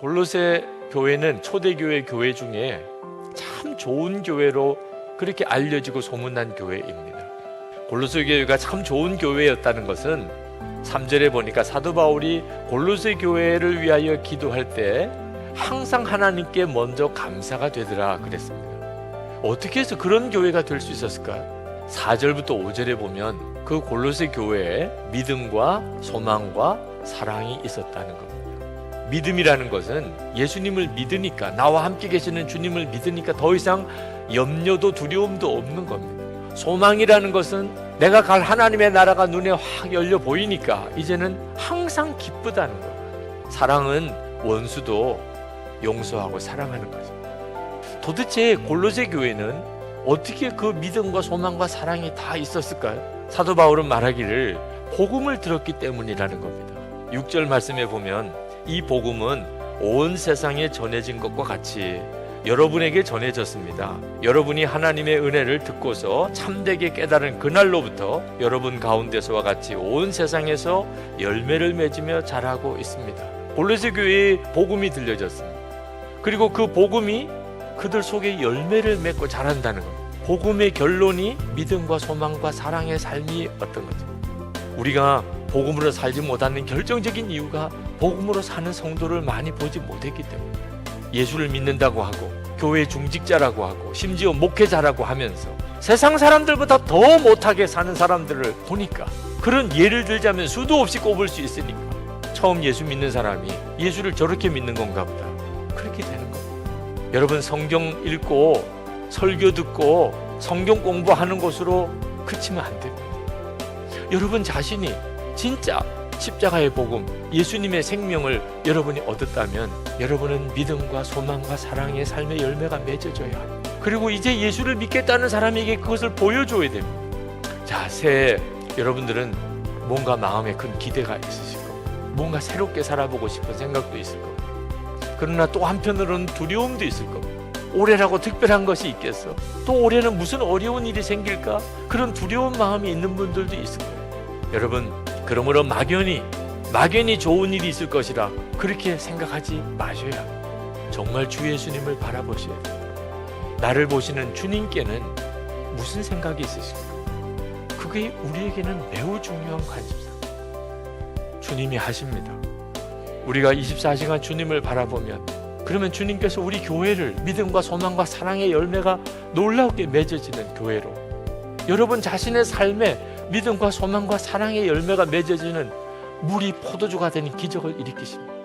골로새 교회는 초대교회 교회 중에 참 좋은 교회로 그렇게 알려지고 소문난 교회입니다. 골로새 교회가 참 좋은 교회였다는 것은 3절에 보니까 사도 바울이 골로새 교회를 위하여 기도할 때 항상 하나님께 먼저 감사가 되더라 그랬습니다. 어떻게 해서 그런 교회가 될 수 있었을까요? 4절부터 5절에 보면 그 골로새 교회에 믿음과 소망과 사랑이 있었다는 겁니다. 믿음이라는 것은 예수님을 믿으니까 나와 함께 계시는 주님을 믿으니까 더 이상 염려도 두려움도 없는 겁니다. 소망이라는 것은 내가 갈 하나님의 나라가 눈에 확 열려 보이니까 이제는 항상 기쁘다는 거예요. 사랑은 원수도 용서하고 사랑하는 거죠. 도대체 골로새 교회는 어떻게 그 믿음과 소망과 사랑이 다 있었을까요? 사도 바울은 말하기를 복음을 들었기 때문이라는 겁니다. 6절 말씀에 보면 이 복음은 온 세상에 전해진 것과 같이 여러분에게 전해졌습니다. 여러분이 하나님의 은혜를 듣고서 참되게 깨달은 그날로부터 여러분 가운데서와 같이 온 세상에서 열매를 맺으며 자라고 있습니다. 골로새 교회에 복음이 들려졌습니다. 그리고 그 복음이 그들 속에 열매를 맺고 자란다는 것. 복음의 결론이 믿음과 소망과 사랑의 삶이 어떤 거죠. 우리가 복음으로 살지 못하는 결정적인 이유가 복음으로 사는 성도를 많이 보지 못했기 때문에 예수를 믿는다고 하고 교회 중직자라고 하고 심지어 목회자라고 하면서 세상 사람들보다 더 못하게 사는 사람들을 보니까 그런 예를 들자면 수도 없이 꼽을 수 있으니까 처음 예수 믿는 사람이 예수를 저렇게 믿는 건가 보다 그렇게 되는 겁니다. 여러분 성경 읽고 설교 듣고 성경 공부하는 것으로 그치면 안 됩니다. 여러분 자신이 진짜 십자가의 복음, 예수님의 생명을 여러분이 얻었다면 여러분은 믿음과 소망과 사랑의 삶의 열매가 맺어져야 합니다. 그리고 이제 예수를 믿겠다는 사람에게 그것을 보여줘야 됩니다. 자, 새해 여러분들은 뭔가 마음에 큰 기대가 있으실 겁니다. 뭔가 새롭게 살아보고 싶은 생각도 있을 겁니다. 그러나 또 한편으로는 두려움도 있을 겁니다. 올해라고 특별한 것이 있겠어? 또 올해는 무슨 어려운 일이 생길까? 그런 두려운 마음이 있는 분들도 있을 거예요. 여러분, 그러므로 막연히 막연히 좋은 일이 있을 것이라 그렇게 생각하지 마셔야. 정말 주 예수님을 바라보셔야. 나를 보시는 주님께는 무슨 생각이 있으실까? 그게 우리에게는 매우 중요한 관심사. 주님이 하십니다. 우리가 24시간 주님을 바라보면 그러면 주님께서 우리 교회를 믿음과 소망과 사랑의 열매가 놀랍게 맺어지는 교회로 여러분 자신의 삶에 믿음과 소망과 사랑의 열매가 맺어지는 물이 포도주가 되는 기적을 일으키십니다.